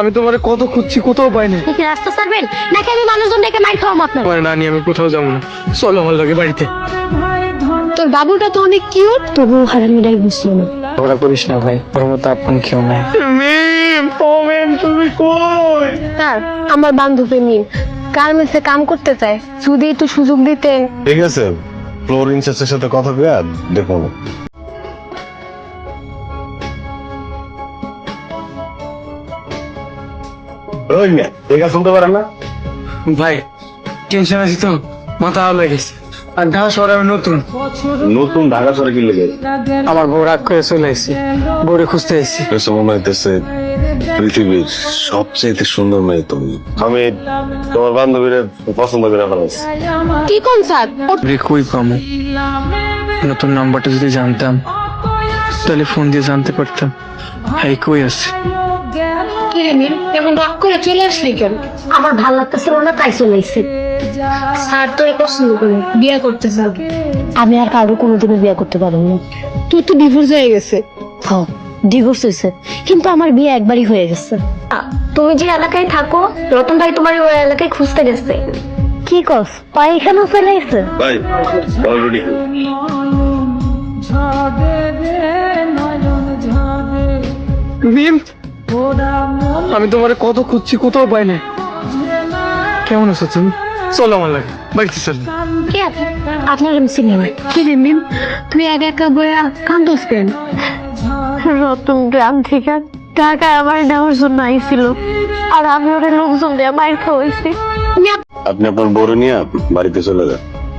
আমি তোমার কত খুঁজছি কোথাও পাই না কি রাস্তা ছাড়বেন? নাকি আমি মানুষজন ডেকে মাইর খাওয়াম আপনার? আমি কোথাও যাব না। চলো আমার লাগে বাড়িতে। তোর বাবুটা তো অনেক কিউট তবু হারামিটাই বুঝলো না। করিস না ভাই ওর মতো আপন কেউ নাই। মিম ও মিম তুমি কই? স্যার আমার বান্ধবী মিম গার্মেন্টসে কাম করতে চায়। যদি একটু সুযোগ দিতে ঠিক আছে ফ্লোর ইনচার্জের সাথে কথা কয়ে দেখো ওই মিয়া ঠিক শুনতে পারেন না? ভাই টেনশন আছে তো মাথা আলো গেছে। আর ঢাকা শহরে আমি নতুন। নতুন ঢাকা শহরে কি লেগে? আমার বউ রাগ করে চলে এসেছি বউরে খুঁজতে এসেছি মনে হইতেছে পৃথিবীর সবচেয়ে সুন্দর মেয়ে তুমি। আমি তোমার বান্ধবীরা পছন্দ করে ফেলাছি কি কোন স্যার? কই পামু? নতুন নাম্বারটা যদি জানতাম তাহলে ফোন দিয়ে জানতে পারতাম। এই কই আছে? এমন রাগ করে চলে আসলি কেন? আমার ভালো লাগতেছিল না তাই চলে স্যার তো পছন্দ করে বিয়ে করতে আমি আর কারও কোনোদিনও বিয়ে করতে পারব না। তুই তো ডিভোর্স হয়ে গেছে। হ্যাঁ ডিভোর্স হয়েছে কিন্তু আমার বিয়ে একবারই হয়ে গেছে। তুমি যে এলাকায় থাকো রতন ভাই তোমার ওই এলাকায় খুঁজতে গেছে। কি কস পাই এখানেও চলে এসেছে ভাই অলরেডি মিম আমি তোমার কত খুঁজছি কোথাও পাই না কেমন আছো তুমি? চলো আমার লাগে বাড়িতে চলো। কে আপনার আমি চিনি না কি রে মিম তুই একা একা বইয়া কান্দোস কেন? রতন গ্রাম থেকে টাকা আমার নেওয়ার জন্য আইছিল। আর আমি ওরে লোকজন দিয়ে মাইর খাওয়াইছি। আপনি আপনার বড় নিয়ে বাড়িতে চলে যান।